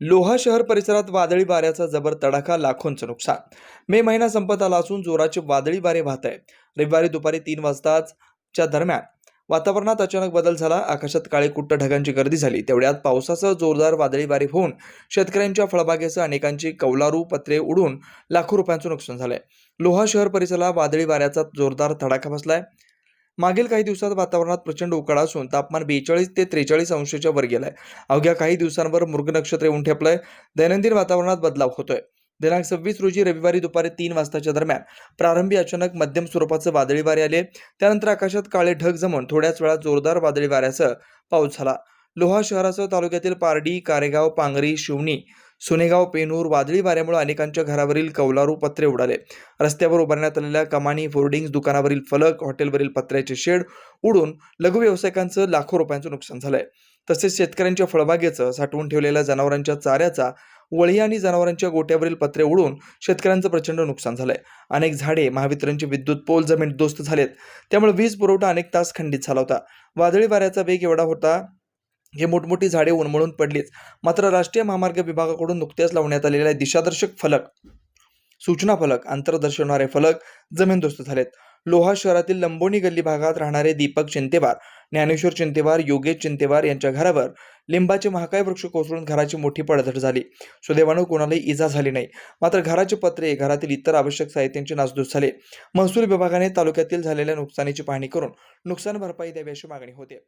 लोहा शहर परिसरात वादळी वाऱ्याचा जबर तडाखा लाखोंचं नुकसान. मे महिना संपत आला असून जोराचे वादळी वारे वाहत आहे रविवारी दुपारी तीन वाजताच्या दरम्यान वातावरणात अचानक बदल झाला. आकाशात काळे कुट्ट ढगांची गर्दी झाली. तेवढ्यात पावसासह जोरदार वादळी वारे होऊन शेतकऱ्यांच्या फळबागेसह अनेकांची कौलारू पत्रे उडून लाखो रुपयांचं नुकसान झालंय. लोहा शहर परिसराला वादळी वाऱ्याचा जोरदार तडाखा बसलाय. मागील काही दिवसात वातावरणात प्रचंड उकाडा असून तापमान बेचाळीस ते त्रेचाळीस अंशाच्या वर गेलाय. अवघ्या काही दिवसांवर मृग नक्षत्र येऊन ठेपलंय. दैनंदिन वातावरणात बदलाव होतोय. दिनांक सव्वीस रोजी रविवारी दुपारी तीन वाजताच्या दरम्यान प्रारंभी अचानक मध्यम स्वरूपाचं वादळी वारे आले. त्यानंतर आकाशात काळे ढग जमून थोड्याच वेळात जोरदार वादळी वाऱ्यासह पाऊस झाला. लोहा शहरासह तालुक्यातील पारडी कारेगाव पांगरी शिवणी सुनेगाव पेनूर वादळी वाऱ्यामुळे अनेकांच्या घरावरील कौलारू पत्रे उडाले. रस्त्यावर उभारण्यात आलेल्या कमानी होर्डिंग्स दुकानावरील फलक हॉटेलवरील पत्र्याचे शेड उडून लघु व्यावसायिकांचं लाखो रुपयांचं नुकसान झालंय. तसेच शेतकऱ्यांच्या फळबागेचं साठवून ठेवलेल्या जनावरांच्या चाऱ्याचा वळी आणि जनावरांच्या गोट्यावरील पत्रे उडून शेतकऱ्यांचं प्रचंड नुकसान झालंय. अनेक झाडे महावितरणचे विद्युत पोल जमीन दोस्त झालेत. त्यामुळे वीज पुरवठा अनेक तास खंडित झाला होता. वादळी वाऱ्याचा वेग एवढा होता हे मोठमोठी झाडे उन्मळून पडलीच मात्र राष्ट्रीय महामार्ग विभागाकडून नुकत्याच लावण्यात आलेल्या दिशादर्शक फलक सूचना फलक अंतर दर्शवणारे फलक जमीनदोस्त झालेत. लोहा शहरातील लंबोणी गल्ली भागात राहणारे दीपक चिंतेवार ज्ञानेश्वर चिंतेवार योगेश चिंतेवार यांच्या घरावर लिंबाचे महाकाय वृक्ष कोसळून घराची मोठी पडझड झाली. सुदैवानं कोणालाही इजा झाली नाही. मात्र घराचे पत्रे घरातील इतर आवश्यक साहित्यांचे नासधूस झाले. महसूल विभागाने तालुक्यातील झालेल्या नुकसानीची पाहणी करून नुकसान भरपाई द्यावी अशी मागणी होते.